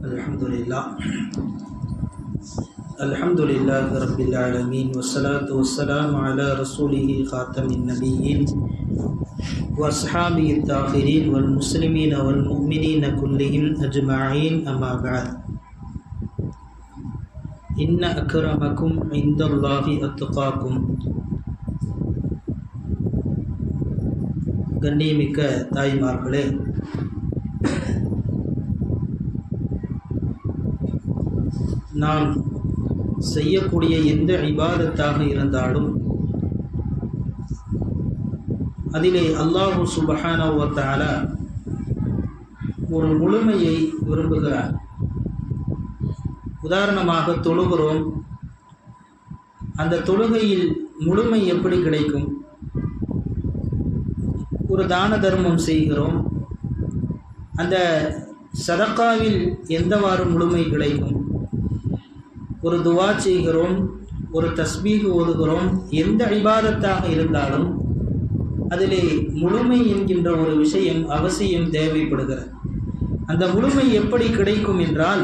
الحمد لله الحمد لله رب العالمين والصلاة والسلام على رسوله خاتم النبيين وأصحابه الطاهرين والمسلمين والمؤمنين كلهم أجمعين أما بعد إن أكرمكم عند الله أتقاكم கண்ணியமிக்க தாய்மார்களே நாம் செய்யக்கூடிய எந்த இபாதத்தாக இருந்தாலும் அதிலே அல்லாஹு சுபஹானவத்தால ஒரு முழுமையை விரும்புகிறார். உதாரணமாக தொழுகிறோம். அந்த தொழுகையில் முழுமை எப்படி கிடைக்கும்? ஒரு தான தர்மம் செய்கிறோம். அந்த சதக்காவில் எந்தவாறு முழுமை கிடைக்கும்? ஒரு துவா செய்கிறோம் ஒரு தஸ்பீக ஓதுகிறோம் எந்த இபாதத்தாக இருந்தாலும் அதிலே முழுமை என்கின்ற ஒரு விஷயம் அவசியம் தேவைப்படுகிறது. அந்த முழுமை எப்படி கிடைக்கும் என்றால்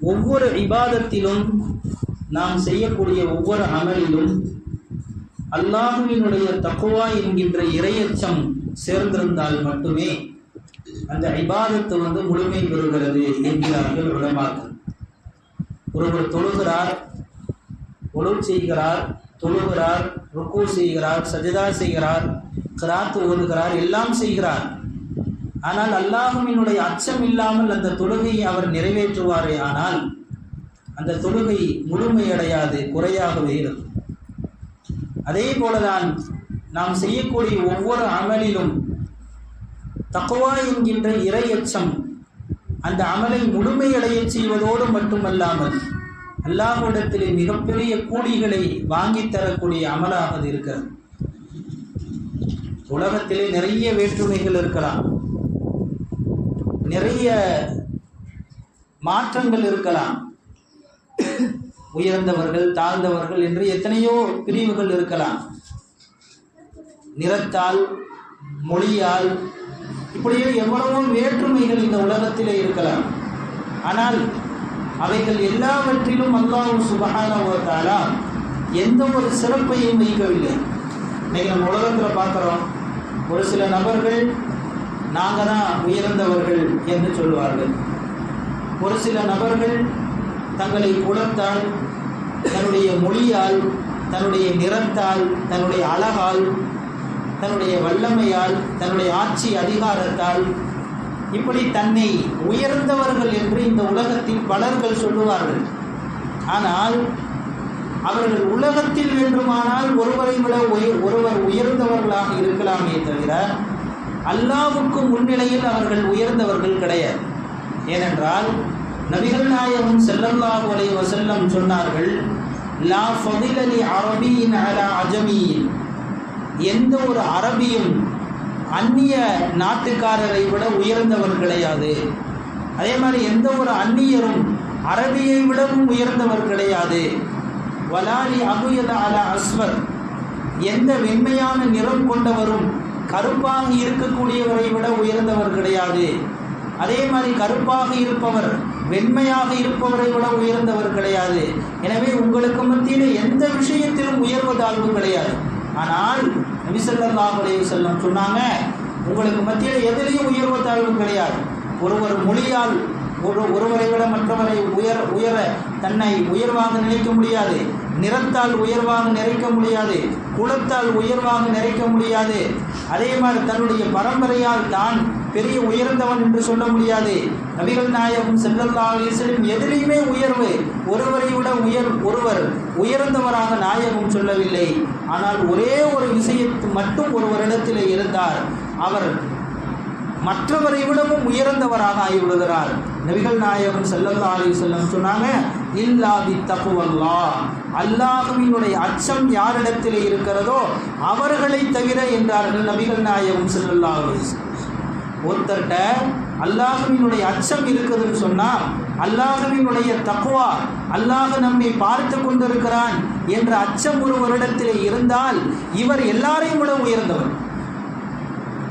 ஒவ்வொரு இபாதத்திலும் நாம் செய்யக்கூடிய ஒவ்வொரு அமலிலும் அல்லாஹுவினுடைய தக்குவா என்கின்ற இரையச்சம் சேர்ந்திருந்தால் மட்டுமே அந்த இபாதத்து வந்து முழுமை பெறுகிறது என்கிறார்கள் உலமாக்கள். ஒருவர் தொழுகிறார் உணவு செய்கிறார் தொழுகிறார் ருக்கு செய்கிறார் சஜிதா செய்கிறார் கிராத்து ஓதுகிறார் எல்லாம் செய்கிறார். ஆனால் அல்லாஹுவினுடைய அச்சம் இல்லாமல் அந்த தொழுகையை அவர் நிறைவேற்றுவாரே ஆனால் அந்த தொழுகை முழுமையடையாது குறையாகவே இருக்கும். அதே போலதான் நாம் செய்யக்கூடிய ஒவ்வொரு அமலிலும் தக்குவா என்கின்ற இரையச்சம் அந்த அமலை முழுமையடைய செய்வதோடு மட்டுமல்லாமல் அல்லாஹ்விடத்திலே மிகப்பெரிய கூலிகளை வாங்கி தரக்கூடிய அமலாக அது இருக்கிறது. உலகத்திலே நிறைய வேற்றுமைகள் இருக்கலாம். நிறைய மாற்றங்கள் இருக்கலாம். உயர்ந்தவர்கள் தாழ்ந்தவர்கள் என்று எத்தனையோ பிரிவுகள் இருக்கலாம். நிறத்தால் மொழியால் இப்படியே எவ்வளவோ வேற்றுமைகள் இந்த உலகத்திலே இருக்கலாம். ஆனால் அவைகள் எல்லாவற்றிலும் அல்லாஹ் சுபகானவத்தாலா எந்த ஒரு சிறப்பையும் வைக்கவில்லை. இன்னைக்கு நம்ம உலகத்தில் பார்க்குறோம் ஒரு சில நபர்கள் நாங்கள் தான் உயர்ந்தவர்கள் என்று சொல்வார்கள் ஒரு சில நபர்கள் தங்களை குலத்தால் தன்னுடைய மொழியால் தன்னுடைய நிறத்தால் தன்னுடைய அழகால் தன்னுடைய வல்லமையால் தன்னுடைய ஆட்சி அதிகாரத்தால் இப்படி தன்னை உயர்ந்தவர்கள் என்று இந்த உலகத்தில் பலர்கள் சொல்லுவார்கள். ஆனால் அவர்கள் உலகத்தில் வேண்டுமானால் ஒருவரை விட உயர் ஒருவர் உயர்ந்தவர்களாக இருக்கலாமே தவிர அல்லாவுக்கு முன்னிலையில் அவர்கள் உயர்ந்தவர்கள் கிடையாது. ஏனென்றால் நபிகள் நாயகம் செல்லல்லாஹு அலைய வசல்லம் சொன்னார்கள் லா ஃபதிலலி அரபியின் அலா அஜமியின் எந்த ஒரு அரபியும் அந்நிய நாட்டுக்காரரை விட உயர்ந்தவர் கிடையாது அதே மாதிரி எந்த ஒரு அந்நியரும் அரபியை விடவும் உயர்ந்தவர் கிடையாது. வலாலி அபுயத அல அஸ்வர். எந்த வெண்மையான நிறம் கொண்டவரும் கருப்பாக இருக்கக்கூடியவரை விட உயர்ந்தவர் கிடையாது. அதே மாதிரி கருப்பாக இருப்பவர் வெண்மையாக இருப்பவரை விட உயர்ந்தவர் கிடையாது. எனவே உங்களுக்கு மத்தியில் எந்த விஷயத்திலும் உயர்வு தாழ்வு கிடையாது. ஆனால் நபிசல்லாஹ் அலைய செல்லம் சொன்னாங்க உங்களுக்கு மத்தியில் எதிலையும் உயர்வு தாழ்வு கிடையாது. ஒருவர் மொழியால் ஒரு ஒருவரை விட மற்றவரை உயர் உயர தன்னை உயர்வாக நினைக்க முடியாது. நிறத்தால் உயர்வாக நிறைக்க முடியாது. குலத்தால் உயர்வாக நிறைக்க முடியாது. அதே மாதிரி தன்னுடைய பரம்பரையால் தான் பெரிய உயர்ந்தவன் என்று சொல்ல முடியாது. நபிகள் நாயகம் செல்லல்லாசலின் அலிஸ்லம் எதிலையுமே உயர்வு ஒருவரை விட உயர் ஒருவர் உயர்ந்தவராக நாயகம் சொல்லவில்லை. ஆனால் ஒரே ஒரு விஷயத்து மட்டும் ஒருவரிடத்தில் இருந்தார். அவர் மற்றவரை விடவும் உயர்ந்தவராக ஆகிவிடுகிறார். நபிகள் நாயகம் செல்லல்லா அலி செல்லம் சொன்னாங்க இல்லாதி தப்புவல்லா அல்லாஹுவினுடைய அச்சம் யாரிடத்தில் இருக்கிறதோ அவர்களை தவிர என்றார்கள் நபிகள் நாயகம் செல்லல்லா அலி ஒருத்தர்கிட்ட அல்லாஹுவினுடைய அச்சம் இருக்குதுன்னு சொன்னால் அல்லாஹுவினுடைய தக்குவா அல்லாஹ் நம்மை பார்த்து கொண்டிருக்கிறான் என்ற அச்சம் ஒருவரிடத்தில் இருந்தால் இவர் எல்லாரையும் விட உயர்ந்தவர்.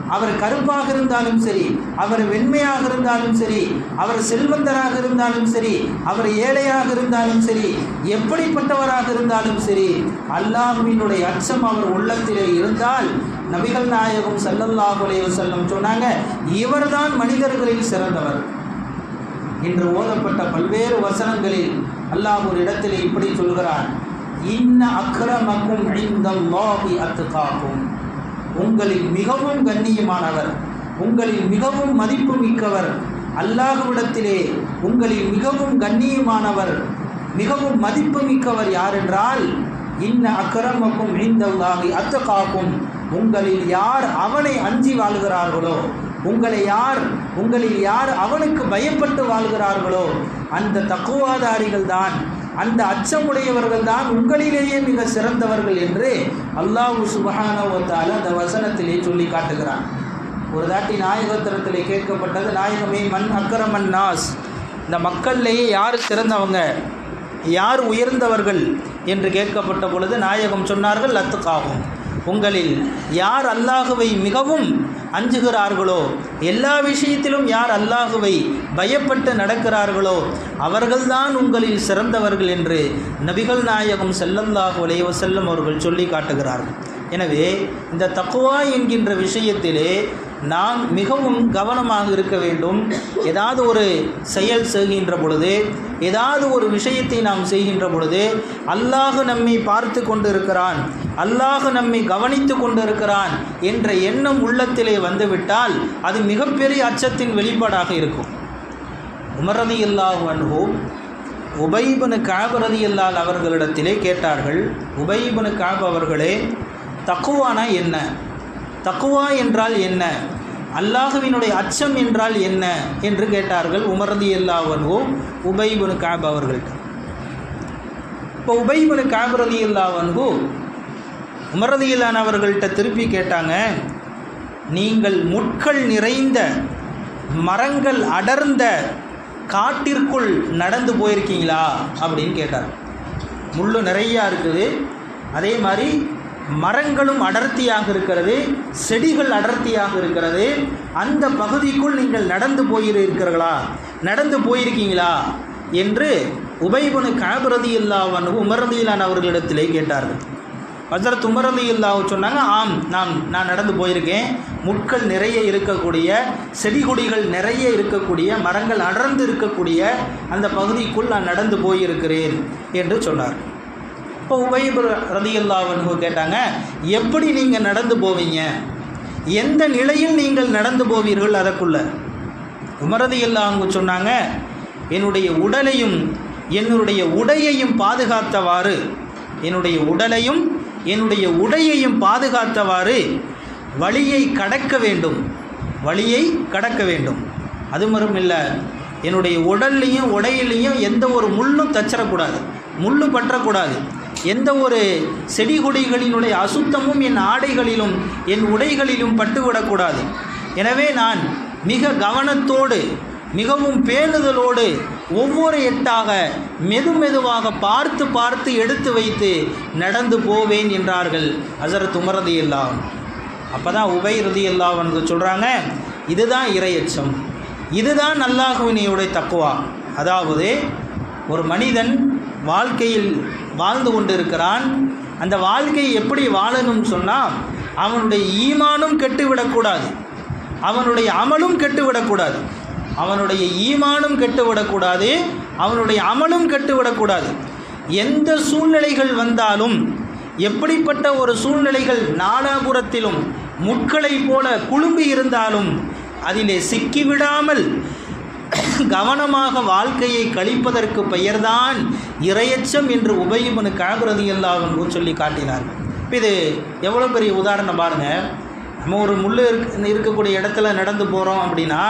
அவர் கருப்பாக இருந்தாலும் சரி அவர் வெண்மையாக இருந்தாலும் சரி அவர் செல்வந்தராக இருந்தாலும் சரி அவர் ஏழையாக இருந்தாலும் சரி எப்படிப்பட்டவராக இருந்தாலும் சரி அல்லாஹுவினுடைய அச்சம் அவர் உள்ளத்திலே இருந்தால் நபிகள் நாயகம் ஸல்லல்லாஹு செல்லம் வஸல்லம் சொன்னாங்க இவர்தான் மனிதர்களில் சிறந்தவர். என்று ஓதப்பட்ட பல்வேறு வசனங்களில் அல்லாஹ் ஒரு இடத்திலே இப்படி சொல்கிறார் இன்ன அக்ரமக்கும் அத்து காக்கும் உங்களில் மிகவும் கண்ணியமானவர் உங்களில் மிகவும் மதிப்பு மிக்கவர் அல்லாஹுவிடத்திலே உங்களில் மிகவும் கண்ணியமானவர் மிகவும் மதிப்பு மிக்கவர் யார் என்றால் இன்ன அக்கிரமக்கும் அத்து காக்கும் உங்களில் யார் அவனை அஞ்சி வாழ்கிறார்களோ உங்களை யார் உங்களில் யார் அவனுக்கு பயப்பட்டு வாழ்கிறார்களோ அந்த தக்குவாதாரிகள் தான் அந்த அச்சமுடையவர்கள் தான் உங்களிலேயே மிக சிறந்தவர்கள் என்று அல்லாஹு சுபஹானவத்தால் அந்த வசனத்திலே சொல்லி காட்டுகிறான். ஒரு தாட்டி நாயகத்திரத்திலே கேட்கப்பட்டது நாயகமே மண் அக்கரமன் நாஸ். இந்த மக்கள்லேயே யார் சிறந்தவங்க யார் உயர்ந்தவர்கள் என்று கேட்கப்பட்ட பொழுது நாயகம் சொன்னார்கள் லத்துக்காகும் உங்களில் யார் அல்லாஹுவை மிகவும் அஞ்சுகிறார்களோ எல்லா விஷயத்திலும் யார் அல்லாஹுவை பயப்பட்டு நடக்கிறார்களோ அவர்கள்தான் உங்களில் சிறந்தவர்கள் என்று நபிகள் நாயகம் ஸல்லல்லாஹு அலைஹி செல்லும் அவர்கள் சொல்லி காட்டுகிறார்கள். எனவே இந்த தக்குவா என்கின்ற விஷயத்திலே நாம் மிகவும் கவனமாக இருக்க வேண்டும். ஏதாவது ஒரு செயல் செய்கின்ற பொழுது ஏதாவது ஒரு விஷயத்தை நாம் செய்கின்ற பொழுது அல்லாஹ் நம்மை பார்த்து கொண்டு இருக்கிறான் அல்லாஹ் நம்மை கவனித்து கொண்டு இருக்கிறான் என்ற எண்ணம் உள்ளத்திலே வந்துவிட்டால் அது மிகப்பெரிய அச்சத்தின் வெளிப்பாடாக இருக்கும். உமரதி அல்லாஹ் அன்ஹு உபைபனு காபரதி அல்லால் அவர்களிடத்திலே கேட்டார்கள் உபைபனு காப் அவர்களே தக்குவானா என்ன? தக்குவா என்றால் என்ன? அல்லாஹுவினுடைய அச்சம் என்றால் என்ன? என்று கேட்டார்கள் உமரதி அல்லாவன்வோ உபைபனு காப் அவர்கள்ட்ட. இப்போ உபைபனு காபரதி அல்லாவன்வோ உமரதி இல்லான் அவர்கள்ட்ட திருப்பி கேட்டாங்க நீங்கள் முட்கள் நிறைந்த மரங்கள் அடர்ந்த காட்டிற்குள் நடந்து போயிருக்கீங்களா? அப்படின்னு கேட்டார். முள்ளு நிறையா இருக்குது. அதே மாதிரி மரங்களும் அடர்த்தியாக இருக்கிறது செடிகள் அடர்த்தியாக இருக்கிறது. அந்த பகுதிக்குள் நீங்கள் நடந்து போயிருக்கிறீர்களா? நடந்து போயிருக்கீங்களா? என்று உபைபனு காபரதி இல்லாவன் உமரதியிலான அவர்களிடத்திலே கேட்டார்கள். ஹசரத் உமரதி இல்லாவ சொன்னாங்க ஆம் நான் நான் நடந்து போயிருக்கேன். முட்கள் நிறைய இருக்கக்கூடிய செடி கொடிகள் நிறைய இருக்கக்கூடிய மரங்கள் அடர்ந்து இருக்கக்கூடிய அந்த பகுதிக்குள் நான் நடந்து போயிருக்கிறேன் என்று சொன்னார் இப்போ உபைபு ரதியுல்லாவன்ஹு கேட்டாங்க எப்படி நீங்கள் நடந்து போவீங்க? எந்த நிலையில் நீங்கள் நடந்து போவீர்கள் அதற்குள்ள? உமரதி அவங்க சொன்னாங்க என்னுடைய உடலையும் என்னுடைய உடையையும் பாதுகாத்தவாறு என்னுடைய உடலையும் என்னுடைய உடையையும் பாதுகாத்தவாறு வழியை கடக்க வேண்டும் வழியை கடக்க வேண்டும். அது மட்டும் இல்லை. என்னுடைய உடல்லையும் உடையிலையும் எந்த ஒரு முள்ளும் தச்சிடக்கூடாது முள்ளு பற்றக்கூடாது. எந்த ஒரு செடி கொடிகளினுடைய அசுத்தமும் என் ஆடைகளிலும் என் உடைகளிலும் பட்டுவிடக்கூடாது. எனவே நான் மிக கவனத்தோடு மிகவும் பேணுதலோடு ஒவ்வொரு எட்டாக மெது மெதுவாக பார்த்து பார்த்து எடுத்து வைத்து நடந்து போவேன் என்றார்கள் ஹசரத் உமரதி எல்லாம் அப்போ தான் உபை ரதி என்று சொல்கிறாங்க இதுதான் இரையச்சம். இதுதான் அல்லாஹுவினையுடைய தக்குவா. அதாவது ஒரு மனிதன் வாழ்க்கையில் வாழ்ந்து கொண்டிருக்கிறான். அந்த வாழ்க்கையை எப்படி வாழணும்னு சொன்னால் அவனுடைய ஈமானும் கெட்டுவிடக்கூடாது. அவனுடைய அமலும் கெட்டுவிடக்கூடாது. அவனுடைய ஈமானும் கெட்டுவிடக்கூடாது. அவனுடைய அமலும் கெட்டுவிடக்கூடாது. எந்த சூழ்நிலைகள் வந்தாலும் எப்படிப்பட்ட ஒரு சூழ்நிலைகள் நாலாபுரத்திலும் முட்களை போல குழும்பி இருந்தாலும் அதிலே சிக்கிவிடாமல் கவனமாக வாழ்க்கையை கழிப்பதற்கு பெயர்தான் இரையச்சம் என்று உபயமனு காபிரதி எல்லாவன் சொல்லி காட்டினார்கள். இப்போ இது எவ்வளோ பெரிய உதாரணம் பாருங்கள் நம்ம ஒரு முள் இருக்கக்கூடிய இடத்துல நடந்து போகிறோம் அப்படின்னா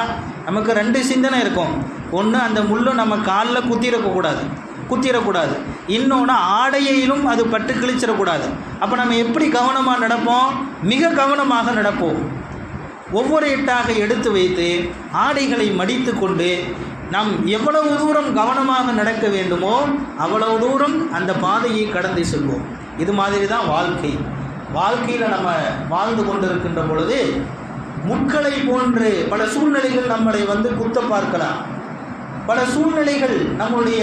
நமக்கு ரெண்டு சிந்தனை இருக்கும். ஒன்று அந்த முள்ளு நம்ம காலில் குத்திரக்கூடாது. குத்திடக்கூடாது இன்னொன்று ஆடையிலும் அது பட்டு கிழிச்சிடக்கூடாது அப்போ நம்ம எப்படி கவனமாக நடப்போம்? மிக கவனமாக நடப்போம். ஒவ்வொரு எட்டாக எடுத்து வைத்து ஆடைகளை மடித்து கொண்டு நாம் எவ்வளவு தூரம் கவனமாக நடக்க வேண்டுமோ அவ்வளவு தூரம் அந்த பாதையை கடந்து செல்வோம். இது மாதிரி தான் வாழ்க்கை. வாழ்க்கையில் நம்ம வாழ்ந்து கொண்டிருக்கின்ற பொழுது முட்களை போன்று பல சூழ்நிலைகள் நம்மளை வந்து குத்த பார்க்கலாம். பல சூழ்நிலைகள் நம்முடைய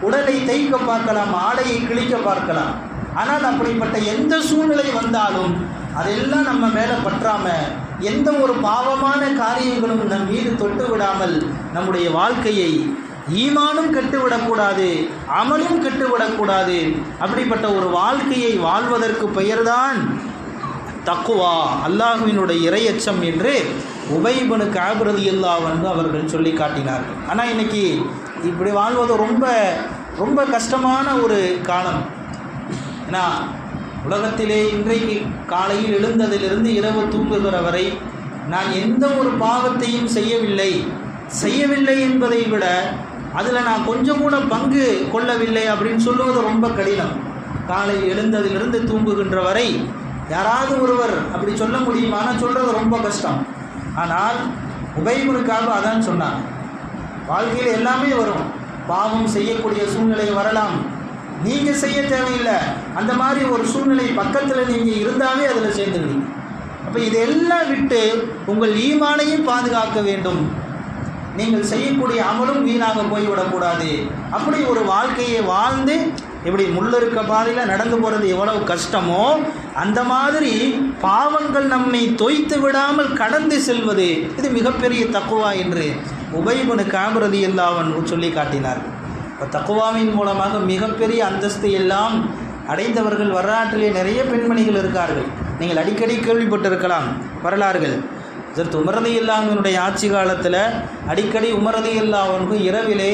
உடலை தைக்க பார்க்கலாம் ஆடையை கிழிக்க பார்க்கலாம். ஆனால் அப்படிப்பட்ட எந்த சூழ்நிலை வந்தாலும் அதெல்லாம் நம்ம மேலே பற்றாமல் எந்த ஒரு பாவமான காரியங்களும் நம் மீது தொட்டு விடாமல் நம்முடைய வாழ்க்கையை ஈமானும் கெட்டுவிடக்கூடாது அமலும் கெட்டுவிடக்கூடாது. அப்படிப்பட்ட ஒரு வாழ்க்கையை வாழ்வதற்கு பெயர்தான் தக்குவா அல்லாஹுவினுடைய இரையச்சம் என்று உபைபனு காபிரதி இல்லா வந்து அவர்கள் சொல்லி காட்டினார்கள். ஆனால் இன்னைக்கு இப்படி வாழ்வது ரொம்ப ரொம்ப கஷ்டமான ஒரு காலம். ஏன்னா உலகத்திலே இன்றைக்கு காலையில் எழுந்ததிலிருந்து இரவு தூங்குகிற வரை நான் எந்த ஒரு பாவத்தையும் செய்யவில்லை. செய்யவில்லை என்பதை விட அதில் நான் கொஞ்சம் கூட பங்கு கொள்ளவில்லை அப்படின்னு சொல்லுவது ரொம்ப கடினம். காலை எழுந்ததிலிருந்து தூங்குகின்ற வரை யாராவது ஒருவர் அப்படி சொல்ல முடியுமானா சொல்கிறது ரொம்ப கஷ்டம். ஆனால் உபயமுனுக்காக அதான் சொன்னாங்க வாழ்க்கையில் எல்லாமே வரும். பாவம் செய்யக்கூடிய சூழ்நிலை வரலாம். நீங்கள் செய்ய தேவையில்லை. அந்த மாதிரி ஒரு சூழ்நிலை பக்கத்தில் நீங்கள் இருந்தாவே அதில் சேர்ந்துடுவீங்க. அப்போ இதெல்லாம் விட்டு உங்கள் ஈமானையும் பாதுகாக்க வேண்டும். நீங்கள் செய்யக்கூடிய அமலும் வீணாக போய்விடக்கூடாது. அப்படி ஒரு வாழ்க்கையை வாழ்ந்து இப்படி முள்ளிருக்க பாதையில் நடந்து போகிறது எவ்வளவு கஷ்டமோ அந்த மாதிரி பாவங்கள் நம்மை தொய்த்து விடாமல் கடந்து செல்வது இது மிகப்பெரிய தக்குவா என்று உபயபனு காபிரதி எல்லாவன் சொல்லி காட்டினார்கள். இப்போ தக்குவாவின் மூலமாக மிகப்பெரிய அந்தஸ்து எல்லாம் அடைந்தவர்கள் வரலாற்றிலே நிறைய பெண்மணிகள் இருக்கார்கள். நீங்கள் அடிக்கடி கேள்விப்பட்டிருக்கலாம் வரலாறுகள். இதற்கு உமரதி இல்லாமனுடைய ஆட்சி காலத்தில் அடிக்கடி உமரதி இல்லாமனுக்கும் இரவிலே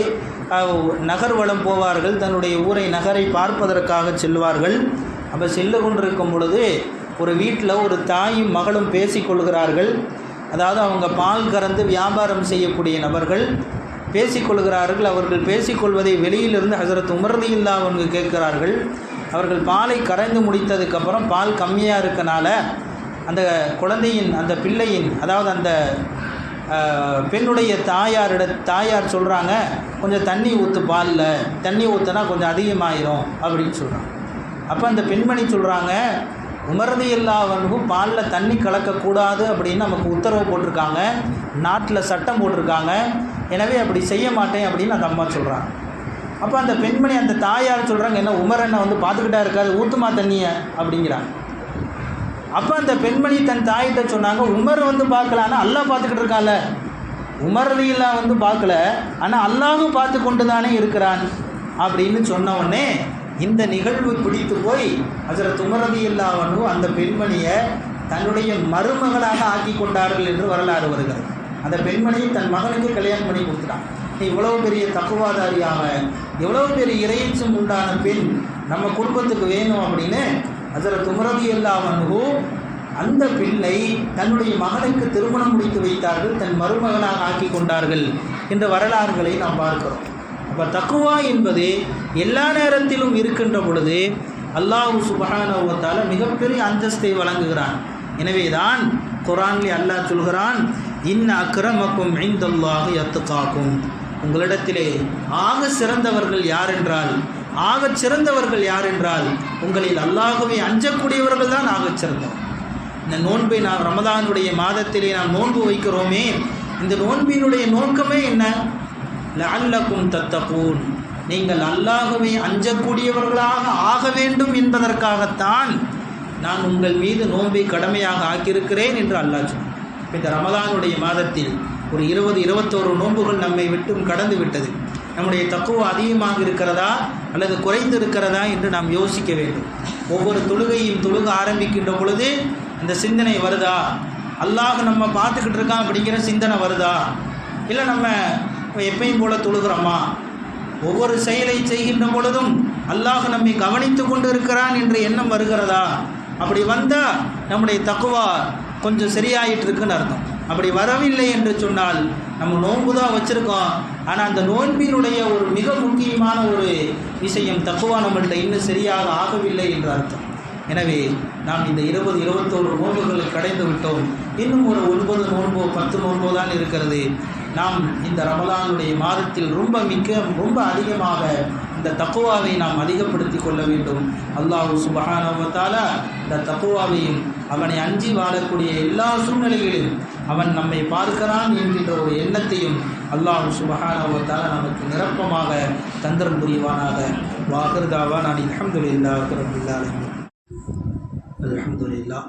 நகர்வலம் போவார்கள். தன்னுடைய ஊரை நகரை பார்ப்பதற்காக செல்வார்கள். அப்போ செல்லு கொண்டிருக்கும் பொழுது ஒரு வீட்டில் ஒரு தாயும் மகளும் பேசிக்கொள்கிறார்கள் அதாவது அவங்க பால் கறந்து வியாபாரம் செய்யக்கூடிய நபர்கள். பேசிக்கொள்கிறார்கள். அவர்கள் பேசிக்கொள்வதை வெளியிலிருந்து ஹசரத் உமர்தியில்லா அவங்க கேட்கிறார்கள். அவர்கள் பாலை கரைந்து முடித்ததுக்கப்புறம் பால் கம்மியாக இருக்கனால அந்த குழந்தையின் அந்த பிள்ளையின் அதாவது அந்த பெண்ணுடைய தாயாரிட தாயார் சொல்கிறாங்க கொஞ்சம் தண்ணி ஊற்று பாலில் தண்ணி ஊற்றுனா கொஞ்சம் அதிகமாயிரும் அப்படின்னு சொல்கிறாங்க அப்போ அந்த பெண்மணி சொல்கிறாங்க உமரதி எல்லாவனுக்கும் பாலில் தண்ணி கலக்கக்கூடாது அப்படின்னு நமக்கு உத்தரவு போட்டிருக்காங்க. நாட்டில் சட்டம் போட்டிருக்காங்க. எனவே அப்படி செய்ய மாட்டேன் அப்படின்னு அந்த அம்மா சொல்கிறாங்க அப்போ அந்த பெண்மணி அந்த தாயார் சொல்கிறாங்க என்ன உமர் என்ன வந்து பார்த்துக்கிட்டா இருக்காது ஊத்துமா தண்ணியை? அப்படிங்கிறாங்க அப்போ அந்த பெண்மணி தன் தாயிட்ட சொன்னாங்க உமர் வந்து பார்க்கல ஆனால் அல்லாஹ் பார்த்துக்கிட்டு இருக்கால உமர் வந்து பார்க்கல ஆனால் அல்லாஹும் பார்த்து கொண்டு தானே இருக்கிறான் அப்படின்னு சொன்ன உடனே இந்த நிகழ்வு பிடித்து போய் ஹசரத் துமரதி இல்லாவனும் அந்த பெண்மணியை தன்னுடைய மருமகளாக ஆக்கி கொண்டார்கள் என்று வரலாறு வருகிறது. அந்த பெண்மணியை தன் மகனுக்கு கல்யாணம் பண்ணி கொடுத்துட்டான். நீ இவ்வளவு பெரிய தக்குவாதாரியாக எவ்வளவு பெரிய இறையச்சம் உண்டான பெண் நம்ம குடும்பத்துக்கு வேணும் அப்படின்னு அதில் துமரதி அல்லாமன்ஹு அந்த பெண்ணை தன்னுடைய மகனுக்கு திருமணம் முடித்து வைத்தார்கள் தன் மருமகனாக ஆக்கி கொண்டார்கள் என்ற வரலாறுகளை நாம் பார்க்கிறோம். அப்போ தக்குவா என்பது எல்லா நேரத்திலும் இருக்கின்ற பொழுது அல்லாஹு சுபஹானவத்தால மிகப்பெரிய அந்தஸ்தை வழங்குகிறான். எனவேதான் குரான்லி அல்லாஹ் சொல்கிறான் இன் அக்கிரமக்கும் ஐந்தல்லாக எத்துக்காக்கும் உங்களிடத்திலே ஆக சிறந்தவர்கள் யார் என்றால் ஆகச் சிறந்தவர்கள் யார் என்றால் உங்களில் அல்லாகவே அஞ்சக்கூடியவர்கள் தான் ஆகச் சிறந்தவர். இந்த நோன்பை நாம் ரமதானுடைய மாதத்திலே நாம் நோன்பு வைக்கிறோமே இந்த நோன்பினுடைய நோக்கமே என்ன? லஅல்லக்கும் தத்தகூன். நீங்கள் அல்லாகவே அஞ்சக்கூடியவர்களாக ஆக வேண்டும் என்பதற்காகத்தான் நான் உங்கள் மீது நோன்பை கடமையாக ஆக்கியிருக்கிறேன் என்று அல்லாஹ் இந்த ரமதானுடைய மாதத்தில் ஒரு இருபது இருபத்தோரு நோன்புகள் நம்மை விட்டும் கடந்து விட்டது. நம்முடைய தக்குவ அதிகமாக இருக்கிறதா அல்லது குறைந்து இருக்கிறதா என்று நாம் யோசிக்க வேண்டும். ஒவ்வொரு தொழுகையும் தொழுக ஆரம்பிக்கின்ற பொழுது அந்த சிந்தனை வருதா? அல்லாஹ் நம்ம பார்த்துக்கிட்டு இருக்கான் அப்படிங்கிற சிந்தனை வருதா? இல்லை நம்ம எப்பயும் போல தொழுகிறோமா? ஒவ்வொரு செயலை செய்கின்ற பொழுதும் அல்லாஹ் நம்மை கவனித்து கொண்டு இருக்கிறான் என்ற எண்ணம் வருகிறதா? அப்படி வந்தால் நம்முடைய தக்குவா கொஞ்சம் சரியாயிட்டு இருக்குன்னு அர்த்தம். அப்படி வரவில்லை என்று சொன்னால் நம்ம நோன்பு தான் வச்சுருக்கோம். ஆனால் அந்த நோன்பினுடைய ஒரு மிக முக்கியமான ஒரு விஷயம் தக்குவா நம்மள்கிட்ட இன்னும் சரியாக ஆகவில்லை என்று அர்த்தம். எனவே நாம் இந்த இருபது இருபத்தோரு நோன்புகளை கடைந்து விட்டோம். இன்னும் ஒரு ஒன்பது நோன்போ பத்து நோன்போ தான் இருக்கிறது. நாம் இந்த ரமலானுடைய மாதத்தில் ரொம்ப மிக்க ரொம்ப அதிகமாக இந்த தக்குவாவை நாம் அதிகப்படுத்தி கொள்ள வேண்டும். அல்லாஹ் சுபஹானவத்தாலா இந்த தக்குவாவையும் அவனை அஞ்சி வாழக்கூடிய எல்லா சூழ்நிலைகளிலும் அவன் நம்மை பார்க்கிறான் என்கின்ற ஒரு எண்ணத்தையும் அல்லாஹ் சுபஹானவத்தால நமக்கு நிரப்பமாக தந்திரம் புரிவானாக. வாகர்தாவா நான் அஹமதுல்லா ரபில்லாலும் அல்ஹம்துலில்லாஹ்.